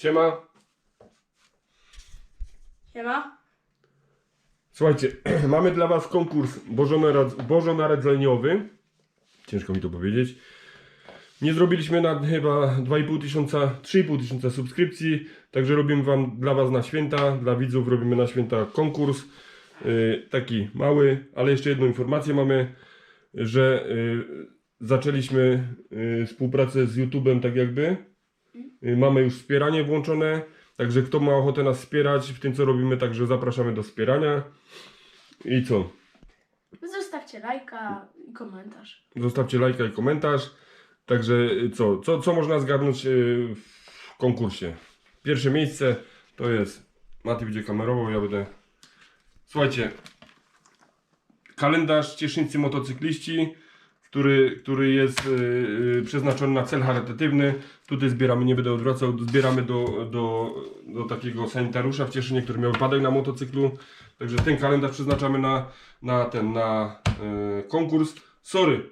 Siema. Siema. Słuchajcie, mamy dla Was konkurs bożonarad- bożonarodzeniowy. Ciężko mi to powiedzieć. Nie zrobiliśmy na chyba 2,5 tysiąca, 3,5 tysiąca subskrypcji, także robimy Wam dla Was na święta, dla widzów robimy na święta konkurs. Yy, taki mały, ale jeszcze jedną informację mamy, że yy, zaczęliśmy yy, współpracę z YouTube'em tak jakby. Yy, mamy już wspieranie włączone, także kto ma ochotę nas wspierać w tym co robimy, także zapraszamy do wspierania. I co? Zostawcie lajka i komentarz. Zostawcie lajka i komentarz. Także y, co, co, co można zgadnąć y, w konkursie? Pierwsze miejsce to jest. Mati będzie kamerował, ja będę. Słuchajcie. Kalendarz Cieszyńcy Motocykliści, który, który jest y, y, przeznaczony na cel charytatywny. Tutaj zbieramy, nie będę odwracał, zbieramy do, do, do takiego sanitariusza w Cieszynie, który miał wypadek na motocyklu. Także ten kalendarz przeznaczamy na, na ten, na y, konkurs. Sorry,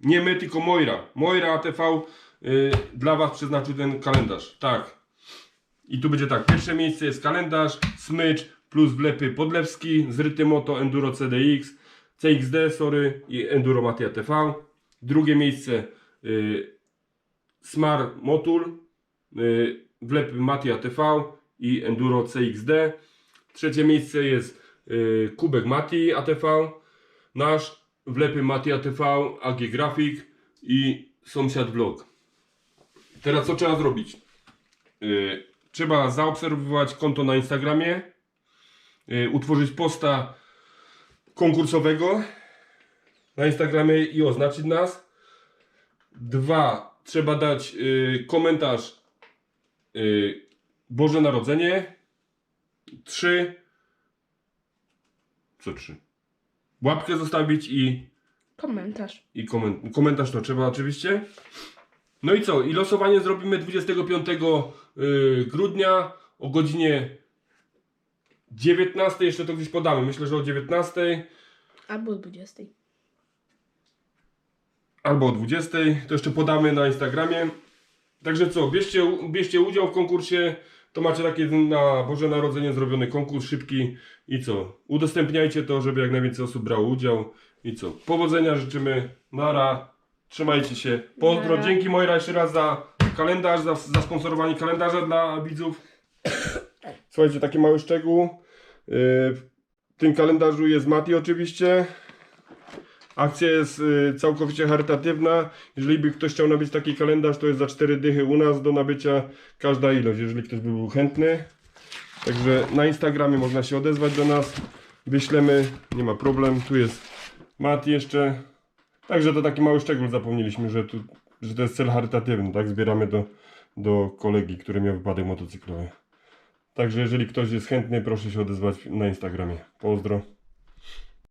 nie my, tylko Moira. Moira ATV y, dla Was przeznaczył ten kalendarz. Tak. I tu będzie tak. Pierwsze miejsce jest kalendarz, smycz plus wlepy podlewski, zryty moto Enduro CDX, CXD, sorry, i Enduro Mati ATV. Drugie miejsce y, Motul, y, wlepy Mati ATV i Enduro CXD. Trzecie miejsce jest y, Kubek Mati ATV, nasz wlepy Mati ATV, AG Grafik i sąsiad vlog. Teraz co trzeba zrobić? Yy, trzeba zaobserwować konto na Instagramie, yy, utworzyć posta konkursowego na Instagramie i oznaczyć nas. Dwa, trzeba dać yy, komentarz yy, Boże Narodzenie. Trzy, co trzy? Łapkę zostawić i Komentarz. i koment komentarz to trzeba oczywiście. No i co? I losowanie zrobimy 25 y, grudnia o godzinie 19. Jeszcze to gdzieś podamy. Myślę, że o 19 Albo o 20. albo o 20. To jeszcze podamy na Instagramie. Także co? Bierzcie, bierzcie udział w konkursie. To macie taki na Boże Narodzenie zrobiony konkurs szybki. I co? Udostępniajcie to, żeby jak najwięcej osób brało udział. I co? Powodzenia życzymy. Nara. Trzymajcie się. Pozdro. Nara. Dzięki Mojra jeszcze raz za kalendarz, za, za sponsorowanie kalendarza dla widzów. Słuchajcie, taki mały szczegół. Yy, W tym kalendarzu jest Mati oczywiście. Akcja jest y, całkowicie charytatywna. Jeżeli by ktoś chciał nabyć taki kalendarz, to jest za 4 dychy u nas do nabycia każda ilość, jeżeli ktoś by był chętny. Także na Instagramie można się odezwać do nas. Wyślemy, nie ma problem. Tu jest Mat jeszcze. Także to taki mały szczegół zapomnieliśmy, że, tu, że to jest cel charytatywny, tak? Zbieramy do, do kolegi, który miał wypadek motocyklowy. Także jeżeli ktoś jest chętny, proszę się odezwać na Instagramie. Pozdro.